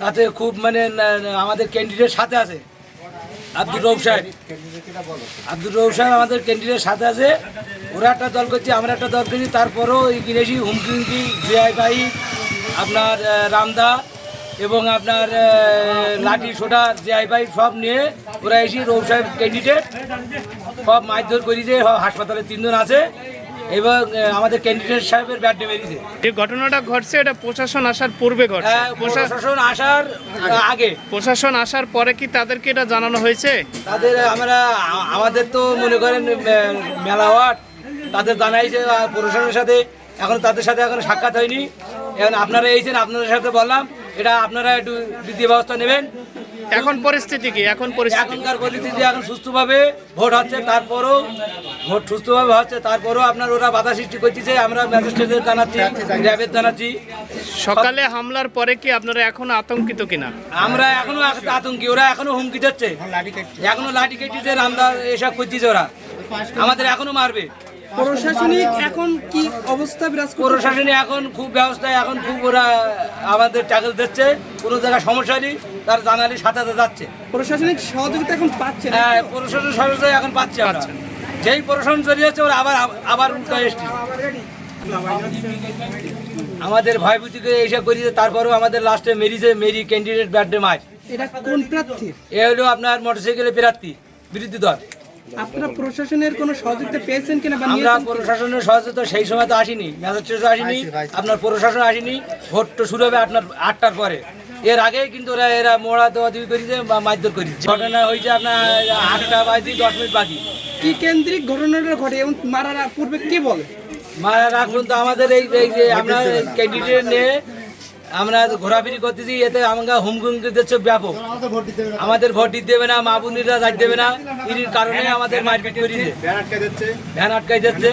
তাতে খুব মানে আমাদের ক্যান্ডিডেট সাথে আছে। আব্দুর রৌফ সাহেব। আব্দুর রৌফ সাহেব আমাদের ক্যান্ডিডেট সাথে আছে। ওরা একটা দল করছে, আমরা একটা দল করছি। তারপরেও এই গিনেশি হুমকি হুমকি জিআই ভাই আপনার রামদা এবং আপনার লাঠি সোটা জিআই ভাই সব নিয়ে ওরা এসে রৌফ সাহেব ক্যান্ডিডেট সব মারধর করেছে। সব হাসপাতালে তিনজন আছে। এবং আমাদের ক্যান্ডিডেট সাহেবের ব্যাট মেরেছে যে ঘটনাটা ঘটছে এটা প্রশাসন আসার পূর্বে ঘটছে। হ্যাঁ, প্রশাসন আসার আগে। প্রশাসন আসার পরে কি তাদেরকে এটা জানানো হয়েছে? তাদের আমরা আমাদের তো মনে করেন মেলা ওয়ার্ড তাদের জানাইছে প্রশাসনের সাথে। এখন তাদের সাথে এখন সাক্ষাৎ হয়নি। এখন আপনারা এইছেন আপনাদের সাথে বললাম এটা আপনারা একটু বিধি ব্যবস্থা নেবেন। এখন পরিস্থিতি কি? এখন পরিস্থিতি? এখনকার পরিস্থিতি এখন সুস্থভাবে ভোট হচ্ছে তারপরও ভোট সুস্থভাবে হচ্ছে তারপরও আপনার ওরা বাধা সৃষ্টি করতেছে আমরা ম্যাজিস্ট্রেটদের জানাচ্ছি র্যাবের জানাচ্ছি। সকালে হামলার পরে কি আপনারা এখন আতঙ্কিত কিনা? আমরা এখনও আত- আতঙ্কি ওরা এখনও হুমকি দিচ্ছে। এখনও লাঠি কেটেছে রামদা এসব করতেছে ওরা। আমাদের এখনও মারবে। প্রশাসনিক এখন কি অবস্থা বিরাজ করছে প্রশাসনে এখন খুব ব্যবস্থায় এখন খুব ওরা আমাদের ট্যাকেল দিচ্ছে কোনো জায়গায় সমস্যা নেই তার জানালি সাথে যাচ্ছে। প্রশাসনিক সহযোগিতা এখন পাচ্ছে হ্যাঁ প্রশাসনের সদস্য এখন পাচ্ছে আমরা। যেই প্রশাসন চলে যাচ্ছে ওরা আবার আবার উল্টো এসছে। আমাদের ভয়ভূতি করে এইসব করিয়েছে তারপরেও আমাদের লাস্টে মেরিছে মেরি ক্যান্ডিডেট ব্যাটে মাছ এটা কোন প্রার্থীর? এ হলো আপনার মোটরসাইকেলের প্রার্থী বিরোধী দল। আপনারা প্রশাসনের কোনো সহযোগিতা পেয়েছেন কিনা বা আমরা প্রশাসনের সহযোগিতা সেই সময় তো আসিনি ম্যাজিস্ট্রেটও আসেনি আপনার প্রশাসন আসেনি ভোট তো শুরু হবে আপনার আটটার পরে। এর আগে কিন্তু ওরা এরা মোড়া দেওয়া দুই করেছে বা মারধর করেছে। ঘটনা হয়েছে আপনার আটটা বাজে দশ মিনিট বাকি। কি কেন্দ্রিক ঘটনাটা ঘটে এবং মারার আগ পূর্বে কে বলে? মারা রাখুন তো আমাদের এই এই যে আমরা ক্যান্ডিডেট নিয়ে আমরা ঘোরাফেরি করতেছি এতে আমরা হুমকুমকি দিচ্ছে ব্যাপক। আমাদের ভোট দিতে দেবে না। মা বোনেরা যাই দেবে না। এর কারণে আমাদের মারপিট করেছে ভ্যান আটকাই দিচ্ছে।